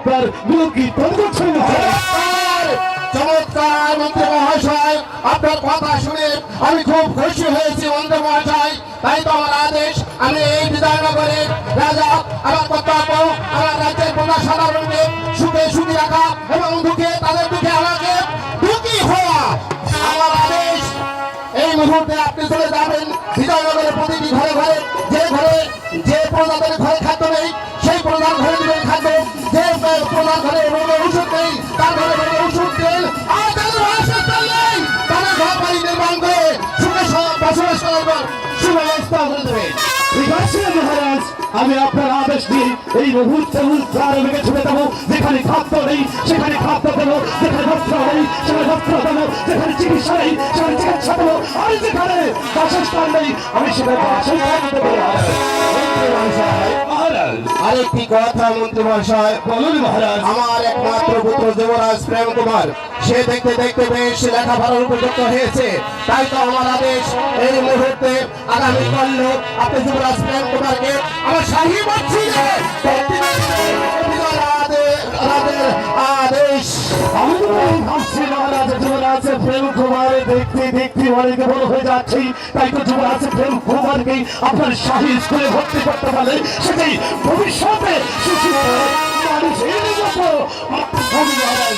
আপনার মুখী তৈরি করছেন মহারাজ চমৎকার! চমৎকার মন্ত্রী মহাশয়, আপনার কথা শুনে আমি খুব খুশি হয়েছি তাই তো আমার আদেশ, আমি এই বিধাননগরের আমার রাখা আমাকে আমার এই মুহূর্তে আপনি চলে যাবেন বিজয়নগরের প্রতিটি ঘরে ঘরে, যে ঘরে, যে প্রজাদের ঘরে আমি আপনার আদেশ দিই, এই মুহূর্তে ভেঙে ছুড়ে দেবো। যেখানে খাদ্য নেই, সেখানে খাদ্য দেবো। যেখানে বস্ত্র নেই, সেখানে বস্ত্র দেবো। যেখানে চিকিৎসা নেই, সেখানে চিকিৎসা দেবো। আর যেখানে বাসস্থান নেই, আমি সেখানে বাসস্থান দেবো আরেকটি কথা মন্ত্রী মহাশয় বলুন মহারাজ। আমার একমাত্র পুত্র যুবরাজ প্রেম কুমার, সে দেখতে দেখতে বেশ লেখাপড়ার উপযুক্ত হয়েছে। তাই তো আমার আদেশ এই মুহূর্তে আগামী কাল আপনি যুবরাজ প্রেম কুমারকে আমার শাহী যুবরাজ প্রেম কুমার দেখতে দেখতে অনেক বড় হয়ে যাচ্ছি। তাই তো আছে প্রেম কুমারকে আপনার শাহী স্কুলে ভর্তি করতে পারে সেটাই ভবিষ্যতে সুশিক্ষিত মানুষের মতো। মহারাজ